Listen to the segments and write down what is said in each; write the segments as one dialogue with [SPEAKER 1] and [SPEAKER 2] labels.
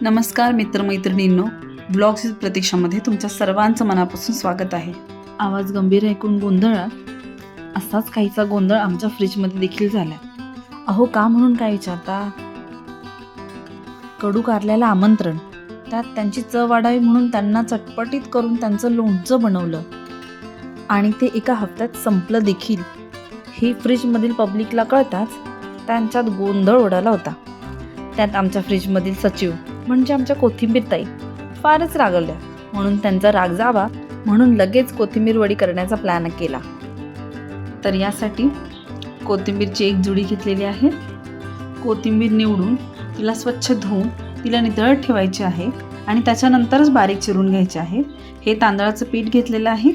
[SPEAKER 1] नमस्कार मित्रमैत्रिणींनो blogs with प्रतीक्षामध्ये तुमच्या सर्वांचं मनापासून स्वागत आहे. आवाज गंभीर ऐकून गोंधळात असाच काहीचा गोंधळ आमच्या फ्रीजमध्ये देखील झाला. अहो का म्हणून काय विचारता? कडू कारल्याला आमंत्रण. त्यात त्यांची चव वाढावी म्हणून त्यांना चटपटीत करून त्यांचं लोणचं बनवलं. आणि ते एका हप्त्यात संपलं देखील. हे फ्रीजमधील पब्लिकला कळताच त्यांच्यात गोंधळ उडाला होता. त्यात आमच्या फ्रीजमधील सचिव म्हणजे आमच्या कोथिंबीर ताई फारच रागवल्या. म्हणून त्यांचा राग जावा म्हणून लगेच कोथिंबीर वडी करण्याचा प्लॅन केला. तर यासाठी कोथिंबीरची एक जुडी घेतलेली आहे. कोथिंबीर निवडून तिला स्वच्छ धुवून तिला नितळत ठेवायची आहे आणि त्याच्यानंतरच बारीक चिरून घ्यायचे आहे. हे तांदळाचं पीठ घेतलेलं आहे.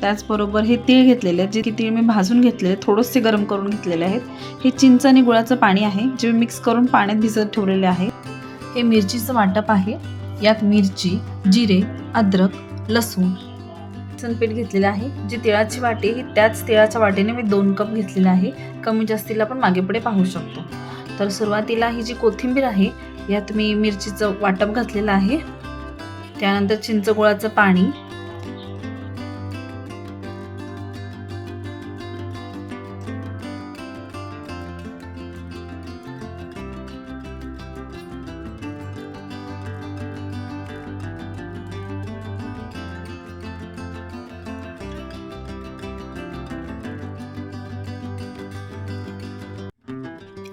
[SPEAKER 1] त्याचबरोबर हे तीळ घेतलेले आहेत. जे की तीळ मी भाजून घेतलेले थोडेसे गरम करून घेतलेले आहेत. हे चिंच आणि गुळाचं पाणी आहे जे मी मिक्स करून पाण्यात भिजत ठेवलेले आहे. हे मिरचीचं वाटप आहे. यात मिरची जिरे अद्रक लसूण पीठ घेतलेलं आहे. जी तिळाची वाटी ही त्याच तिळाच्या वाटीने मी दोन कप घेतलेला आहे. कमी जास्तीला आपण मागे पुढे पाहू शकतो. तर सुरुवातीला ही जी कोथिंबीर आहे यात मी मिरचीचं वाटप घातलेलं आहे. त्यानंतर चिंच गुळाचं पाणी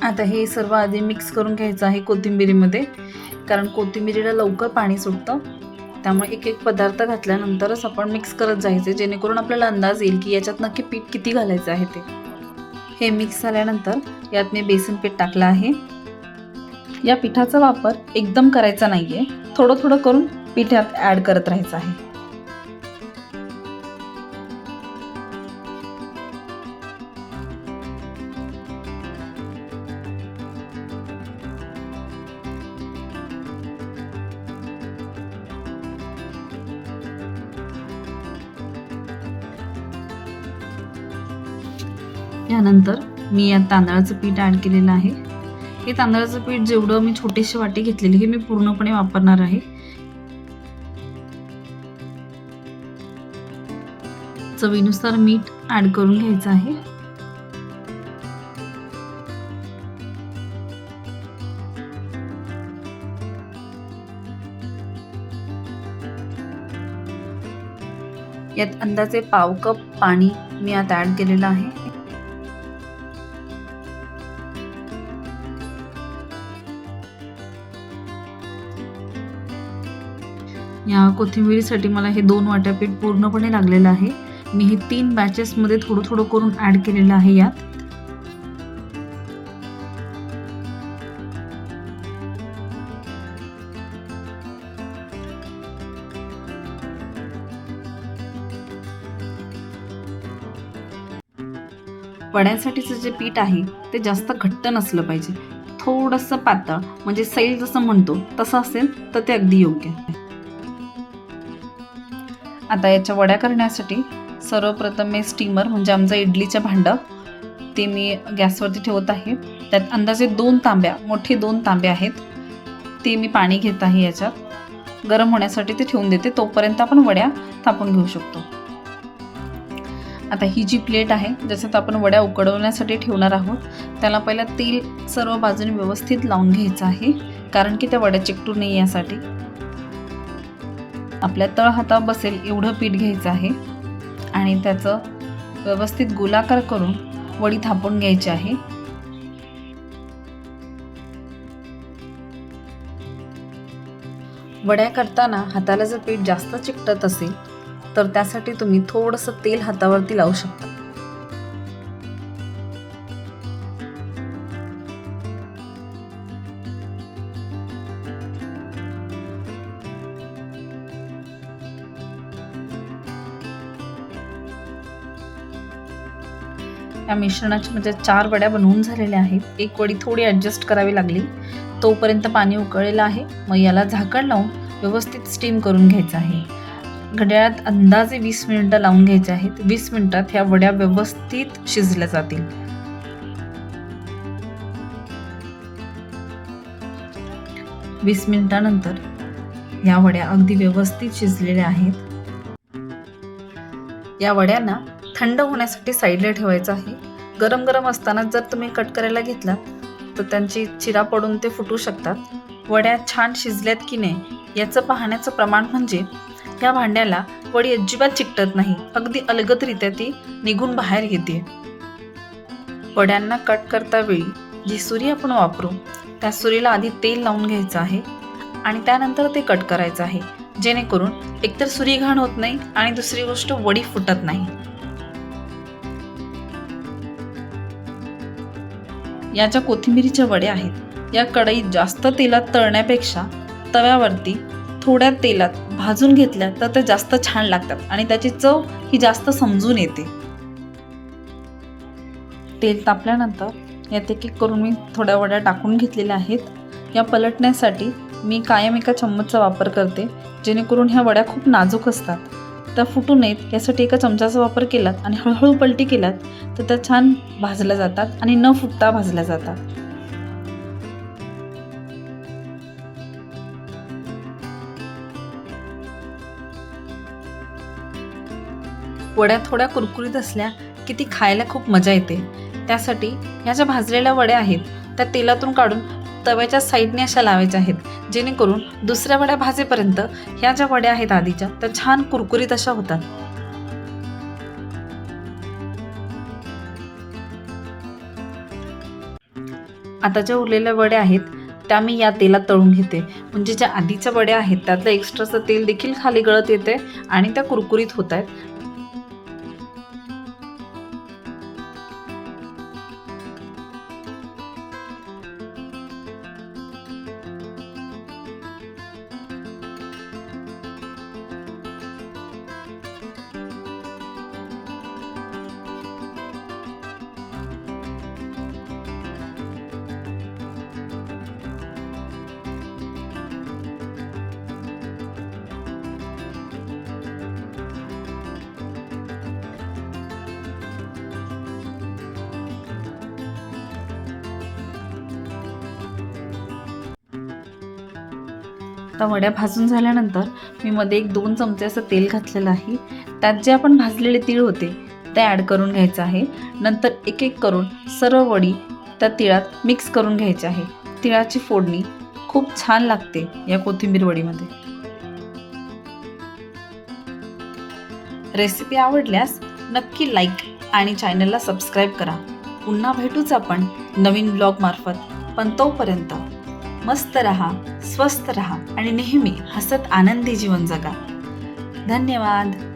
[SPEAKER 1] आता हे सर्व आधी मिक्स करून घ्यायचं आहे कोथिंबिरीमध्ये. कारण कोथिंबिरीला लवकर पाणी सुटतं. त्यामुळे एक एक पदार्थ घातल्यानंतरच आपण मिक्स करत जायचे जेणेकरून आपल्याला अंदाज येईल की याच्यात नक्की पीठ किती घालायचं आहे ते. हे मिक्स झाल्यानंतर यात मी बेसन पीठ टाकलं आहे. या पिठाचा वापर एकदम करायचा नाही आहे थोडं थोडं करून पिठ्यात ॲड करत राहायचं आहे. यानंतर मी यात तांदळाचं पीठ ॲड केलेलं आहे. हे तांदळाचं पीठ जेवढं मी छोटीशी वाटी घेतलेली हे मी पूर्णपणे वापरणार आहे. चवीनुसार मीठ ॲड करून घ्यायचं आहे. यात अंदाजे पाव कप पाणी मी यात ॲड केलेलं आहे. या कोथिंबिरीसाठी मला हे दोन वाट्या पीठ पूर्णपणे लागलेलं आहे. मी हे तीन बॅचेसमध्ये थोडं थोडं करून ॲड केलेलं आहे यात. वड्यांसाठीचं जे पीठ आहे ते जास्त घट्ट नसलं पाहिजे. थोडंसं पातळ म्हणजे सैल जसं म्हणतो तसं असेल तर ते अगदी योग्य आहे. आता याच्या वड्या करण्यासाठी सर्वप्रथम मी स्टीमर म्हणजे आमचं इडलीचं भांडं ते मी गॅसवरती ठेवत आहे. त्यात अंदाजे दोन तांब्या मोठे दोन तांबे आहेत. ते मी पाणी घेत आहे याच्यात. गरम होण्यासाठी ते ठेवून देते. तोपर्यंत आपण वड्या थापून घेऊ शकतो. आता ही जी प्लेट आहे ज्याच्यात आपण वड्या उकडवण्यासाठी ठेवणार आहोत त्याला पहिला तेल सर्व बाजूने व्यवस्थित लावून घ्यायचं आहे कारण की त्या वड्या चिकटू नये यासाठी. आपल्या तळ हातावर बसेल एवढं पीठ घ्यायचं आहे. आणि त्याचं व्यवस्थित गोलाकार करून वडी थापून घ्यायची आहे. वड्या करताना हाताला जर पीठ जास्त चिकटत असेल तर त्यासाठी तुम्ही थोडंसं तेल हातावरती लावू शकता. या मिश्रणाच्या म्हणजे चार वड्या बनवून झालेल्या आहेत. एक वडी थोडी ॲडजस्ट करावी लागली. तोपर्यंत पाणी उकळलेलं आहे. मग याला झाकण लावून व्यवस्थित स्टीम करून घ्यायचं आहे. घड्याळात अंदाजे वीस मिनिटं लावून घ्यायचे आहेत. वीस मिनिटात ह्या वड्या व्यवस्थित शिजल्या जातील. वीस मिनिटानंतर या वड्या अगदी व्यवस्थित शिजलेल्या आहेत. या वड्यांना थंड होण्यासाठी साईडला ठेवायचं आहे. गरम गरम असताना जर तुम्ही कट करायला घेतला तर त्यांची चिरा पडून ते फुटू शकतात. वड्या छान शिजल्यात की नाही याचं पाहण्याचं प्रमाण म्हणजे या भांड्याला वडी अजिबात चिकटत नाही. अगदी अलगदरित्या ती निघून बाहेर येते. वड्यांना कट करता वेळी जी सुरी आपण वापरू त्या सुरीला आधी तेल लावून घ्यायचं आहे आणि त्यानंतर ते कट करायचं आहे. जेणेकरून एकतर सुरी घाण होत नाही आणि दुसरी गोष्ट वडी फुटत नाही. याच्या कोथिंबीरीच्या कोथिंबिरीच्या वड्या आहेत. या कढईत जास्त तेलात तळण्यापेक्षा तव्यावरती थोड्या तेलात भाजून घेतल्या तर त्या जास्त छान लागतात आणि त्याची चव ही जास्त समजून येते. तेल तापल्यानंतर यात एक एक करून मी थोड्या वड्या टाकून घेतलेल्या आहेत. या पलटण्यासाठी मी कायम एका चम्मचचा वापर करते जेणेकरून ह्या वड्या खूप नाजूक असतात. त्या फुटू नयेत यासाठी एका चमचाचा वापर केलात आणि हळूहळू पलटी केलात तर त्या छान भाजल्या जातात आणि न फुटता भाजल्या जातात. वड्या थोड्या कुरकुरीत असल्या की ती खायला खूप मजा येते. त्यासाठी ह्या ज्या भाजलेल्या वड्या आहेत त्या तेलातून काढून तव्याच्या साईडने अशा लावायच्या आहेत जेणेकरून दुसऱ्या वड्या भाजेपर्यंत ह्या ज्या वड्या आहेत आधीच्या त्या छान कुरकुरीत अशा होतात. आता ज्या उरलेल्या वड्या आहेत त्या मी या तेलात तळून घेते. म्हणजे ज्या आधीच्या वड्या आहेत त्यातलं एक्स्ट्राचं तेल देखील खाली गळत येते आणि त्या कुरकुरीत होत आहेत आता वड्या भाजून झाल्यानंतर मी मध्ये एक दोन चमचे असं तेल घातलेलं आहे. त्यात जे आपण भाजलेले तीळ होते ते ॲड करून घ्यायचं आहे. नंतर एक एक करून सर्व वडी त्या तिळात मिक्स करून घ्यायची आहे. तिळाची फोडणी खूप छान लागते या कोथिंबीर वडीमध्ये. रेसिपी आवडल्यास नक्की लाईक आणि चॅनलला सबस्क्राईब करा. पुन्हा भेटूच आपण नवीन ब्लॉग मार्फत. पण तोपर्यंत मस्त रहा स्वस्थ रहा आणि नेहमी हसत आनंदी जीवन जगा. धन्यवाद.